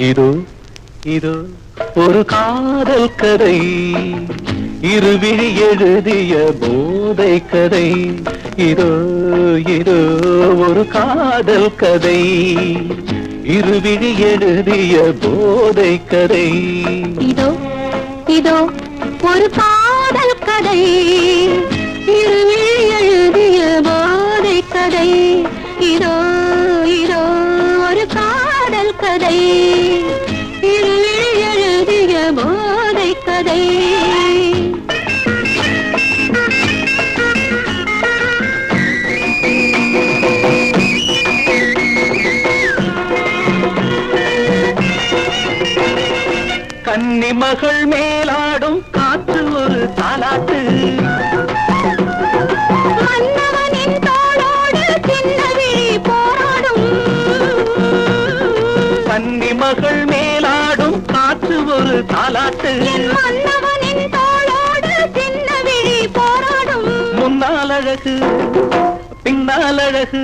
இதோ இதோ ஒரு காதல் கதை. இருவிழி எழுதிய போதை கதை. இதோ இதோ ஒரு காதல் கதை. இருவிழி எழுதிய போதை கதை. இதோ இதோ ஒரு காதல் கதை. மகள் மேலாடும் காற்று ஒரு தாலாட்டு. கன்னி மகள் மேலாடும் காற்று ஒரு தாலாட்டு. முன்னால் அழகு பின்னால் அழகு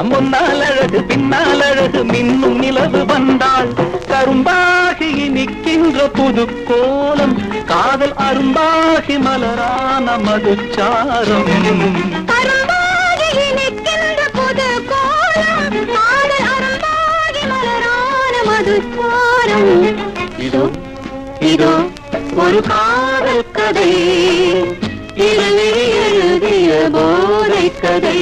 முன்னால் அழகு பின்னால் அழகு மின்னும் நிலவு வந்தாள். கரும்பாகி நிற்கின்ற புது கோலம் காதல் அரும்பாகி மலரான மதுச்சாரம். இதோ இதோ ஒரு காதல் கதை. இருவிழி எழுதிய போதை கதை.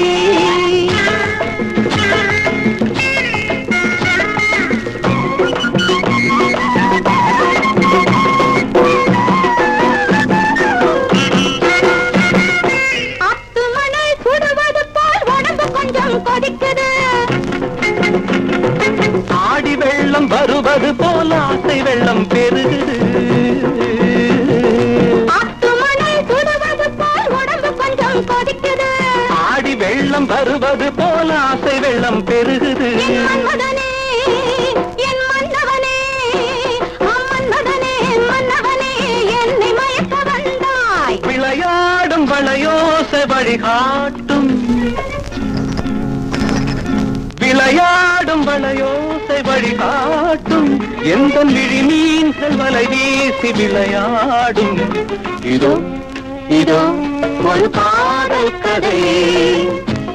வருவது போல ஆசை வெள்ளம் பெருகுது ஆடி வெள்ளம் வருவது போல ஆசை வெள்ளம் பெருகுது விளையாடும் வளையோசை வழிகாட்டும். விளையாடும் வளையோசை வழிகாட்டும். எந்த விழி மீன்கள் வலை வீசி விளையாடும். இதோ இதோ ஒரு பாடல் கதை.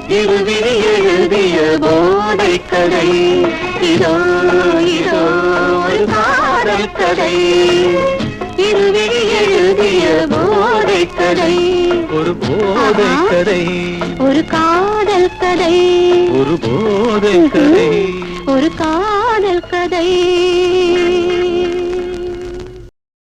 இருவிரி எழுதிய போதை கதை. இதோ இதோ ஒரு பாடல் கதை. இருவிரி எழுதிய போதை கதை. ஒரு போதை கதை. ஒரு காதல் கதை. ஒரு போதை கதை. ஒரு காதல் கதை.